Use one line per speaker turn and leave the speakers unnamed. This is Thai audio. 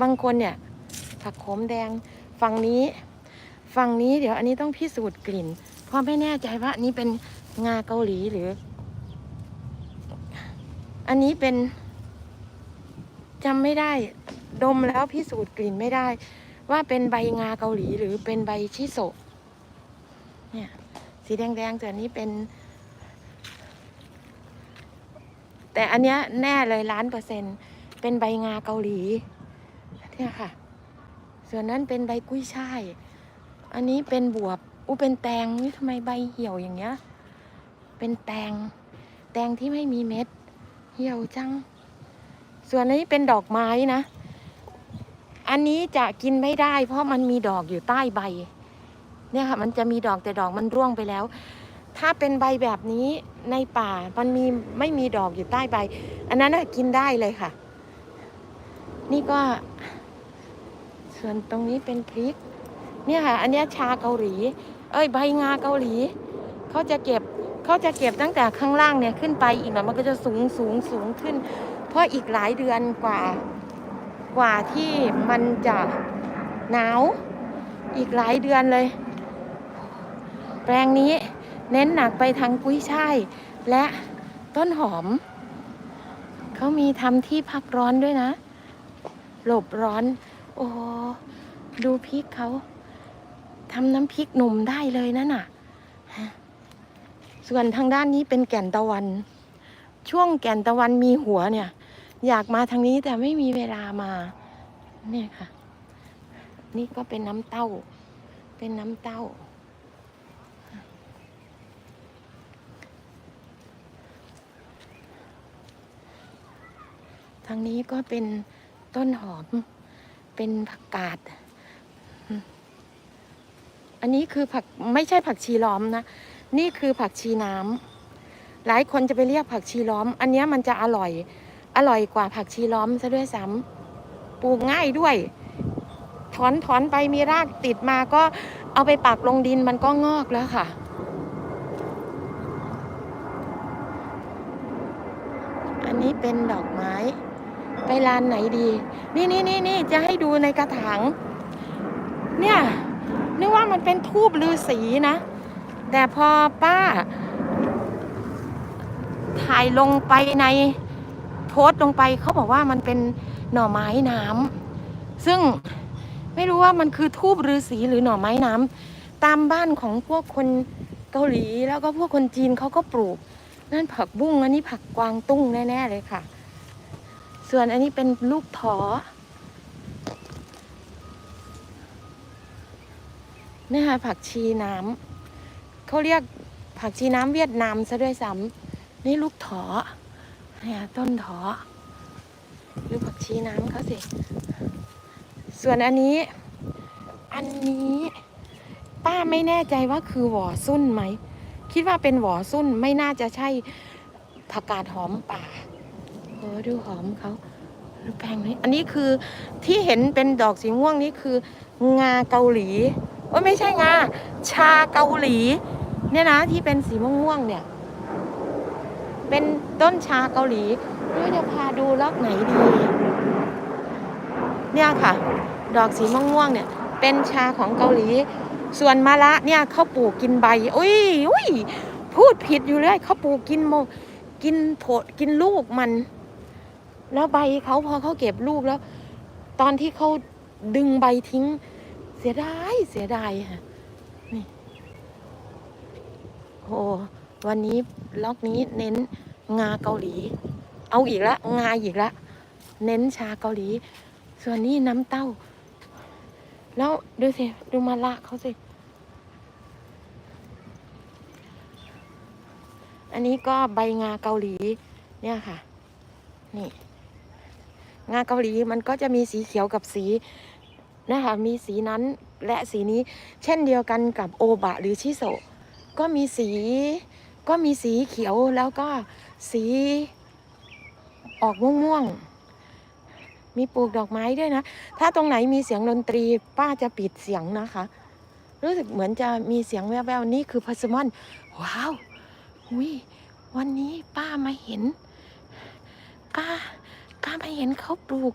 บางคนเนี่ย ผักโขมแดงฝั่งนี้ ฝั่งนี้เดี๋ยวอันนี้ต้องพิสูจน์กลิ่น เพราะไม่แน่ใจว่าอันนี้เป็นงาเกาหลีหรือ อันนี้เป็นจำไม่ได้ ดมแล้วพิสูจน์กลิ่นไม่ได้ ว่าเป็นใบงาเกาหลีหรือเป็นใบชิโซะเนี่ยสีแดงๆต่อันนี้เป็น แต่อันเนี้ยแน่เลยล้านเปอร์เซ็นต์เป็นใบงาเกาหลี เนี่ยค่ะ ส่วนนั้นเป็นใบกุ้ยช่าย อันนี้เป็นบวบอู้เป็นแตงนี่ทำไมใบเหี่ยวอย่างเงี้ย เป็นแตง แตงที่ไม่มีเม็ด เหี่ยวจัง ส่วนนี้เป็นดอกไม้นะ อันนี้จะกินไม่ได้ เพราะมันมีดอกอยู่ใต้ใบ เนี่ยค่ะ มันจะมีดอกแต่ดอกมันร่วงไปแล้ว ถ้าเป็นใบแบบนี้ในป่า มันมีไม่มีดอกอยู่ใต้ใบ อันนั้นกินได้เลยค่ะ นี่ก็ ส่วนตรงนี้เป็นพริก เนี่ยค่ะ อันนี้ชาเกาหลี เอ้ยใบงาเกาหลี เขาจะเก็บเขาจะเก็บตั้งแต่ข้างล่างเนี่ยขึ้นไปอีกหน่อยมันก็จะสูงสูงสูงขึ้น เพราะอีกหลายเดือนกว่า กว่าที่มันจะหนาวอีกหลายเดือนเลย แปลงนี้เน้นหนักไปทางกุ้ยช่ายและต้นหอม เขามีทำที่พักร้อนด้วยนะ หลบร้อน โอ้ดูพริกเขาทำน้ำพริกหนุ่มได้เลยนั่นน่ะ ส่วนทางด้านนี้เป็นแก่นตะวัน ช่วงแก่นตะวันมีหัวเนี่ย อยากมาทางนี้แต่ไม่มีเวลามา เนี่ยค่ะ นี่ก็เป็นน้ำเต้า เป็นน้ำเต้า ทางนี้ก็เป็นต้นหอม เป็นผักกาด อันนี้คือผักไม่ใช่ผักชีล้อมนะ นี่คือผักชีน้ำหลายคนจะไปเรียกผักชีล้อม อันนี้มันจะอร่อย อร่อยกว่าผักชีล้อมซะด้วยซ้ำปลูกง่ายด้วย ถอนถอนไปมีรากติดมาก็เอาไปปักลงดินมันก็งอกแล้วค่ะอันนี้เป็นดอกไม้ ไปลานไหนดี นี่นี่นี่นี่จะให้ดูในกระถางเนี่ยนึกว่ามันเป็นทูบลือสีนะ แต่พอป้า ถ่ายลงไปในโพสต์ลงไปเขาบอกว่ามันเป็นหน่อไม้น้ำซึ่งไม่รู้ว่ามันคือทูบฤาษีหรือหน่อไม้น้ำตามบ้านของพวกคนเกาหลีแล้วก็พวกคนจีนเขาก็ปลูก นั่นผักบุ้งอันนี้ผักกวางตุ้งแน่ ๆ เลยค่ะ ส่วนอันนี้เป็นลูกถอนี่ค่ะผักชีน้ำเขาเรียกผักชีน้ำเวียดนามซะด้วยซ้ำนี่ลูกถอเนี่ยต้นถอดูผักชีน้ำเขาสิ ส่วนอันนี้ อันนี้ป้าไม่แน่ใจว่าคือหวอซุ่นไหม คิดว่าเป็นหวอซุ่นไม่น่าจะใช่ผักกาดหอมป่า โอ้ดูหอมเขาดูแพงนี้อันนี้คือที่เห็นเป็นดอกสีม่วงนี่คืองาเกาหลีโอ้ไม่ใช่งา ชาเกาหลี เนี่ยนะที่เป็นสีม่วงๆเนี่ย เป็นต้นชาเกาหลีด้วยจะพาดูล็อกไหนดี เนี่ยค่ะ ดอกสีม่วงๆเนี่ย เป็นชาของเกาหลี ส่วนมะละเนี่ยเขาปลูกกินใบอุ้ยอุ้ยพูดผิดอยู่เลยเขาปลูกกินโมกินโผดกินลูกมัน แล้วใบเขาพอเขาเก็บลูกแล้ว ตอนที่เขาดึงใบทิ้ง เสียดายเสียดายค่ะนี่โอ้วันนี้ล็อกนี้เน้นงาเกาหลี เอาอีกละงาอีกละเน้นชาเกาหลี ส่วนนี้น้ำเต้า แล้วดูสิดูมาละเขาสิ อันนี้ก็ใบงาเกาหลีเนี่ยค่ะ นี่ งาเกาหลีมันก็จะมีสีเขียวกับสีนะคะมีสีนั้นและสีนี้ เช่นเดียวกันกับโอบะหรือชิโซะก็มีสีก็มีสีเขียวแล้วก็สีออกม่วงๆ มีปลูกดอกไม้ด้วยนะ ถ้าตรงไหนมีเสียงดนตรีป้าจะปิดเสียงนะคะ รู้สึกเหมือนจะมีเสียงแว่วๆ นี่คือพัสมอน ว้าวอุยวันนี้ป้ามาเห็น ป้า ป้าไปเห็นเขาปลูก